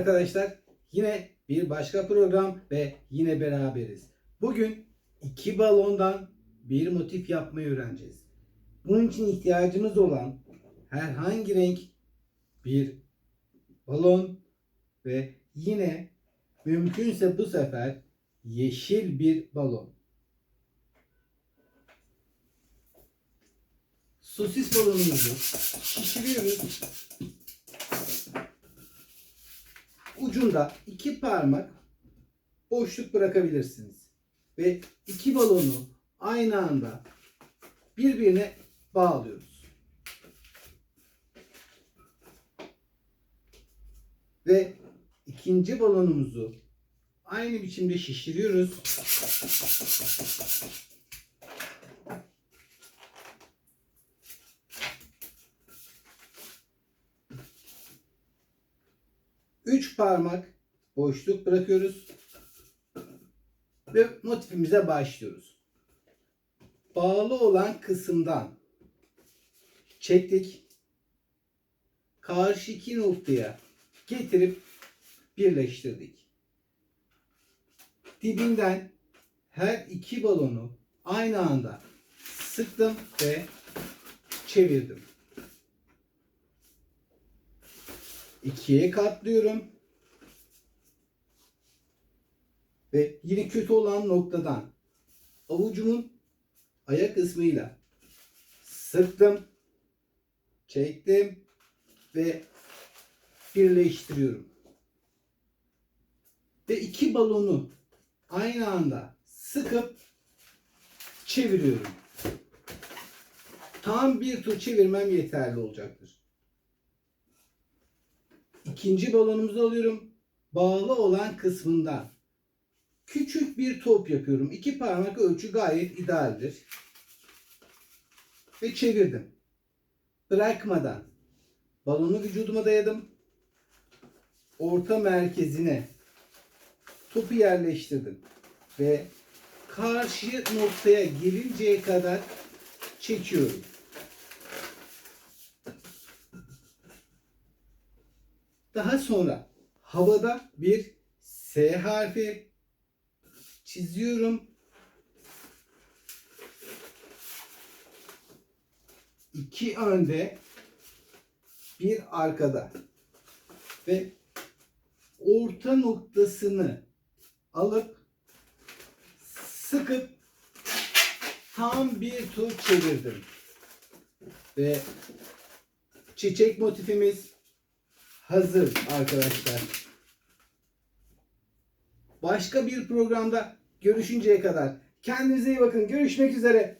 arkadaşlar. Yine bir başka program ve yine beraberiz. Bugün iki balondan bir motif yapmayı öğreneceğiz. Bunun için ihtiyacımız olan herhangi renk bir balon ve yine mümkünse bu sefer yeşil bir balon. Sosis balonumuzu şişiriyoruz. Ucunda iki parmak boşluk bırakabilirsiniz. Ve iki balonu aynı anda birbirine bağlıyoruz. Ve ikinci balonumuzu aynı biçimde şişiriyoruz. Üç parmak boşluk bırakıyoruz. Ve motifimize başlıyoruz. Bağlı olan kısımdan çektik. Karşı iki noktaya getirip birleştirdik. Dibinden her iki balonu aynı anda sıktım ve çevirdim. İkiye katlıyorum. Ve yine kötü olan noktadan avucumun ayak kısmıyla sıktım, çektim ve birleştiriyorum. Ve iki balonu aynı anda sıkıp çeviriyorum. Tam bir tur çevirmem yeterli olacaktır. İkinci balonumuzu alıyorum. Bağlı olan kısmından küçük bir top yapıyorum. İki parmak ölçü gayet idealdir. Ve çevirdim. Bırakmadan balonu vücuduma dayadım. Orta merkezine topu yerleştirdim. Ve karşı noktaya gelinceye kadar çekiyorum. Daha sonra havada bir S harfi çiziyorum. İki önde, bir arkada ve orta noktasını alıp sıkıp tam bir tur çevirdim. Ve çiçek motifimiz hazır arkadaşlar. Başka bir programda görüşünceye kadar kendinize iyi bakın. Görüşmek üzere.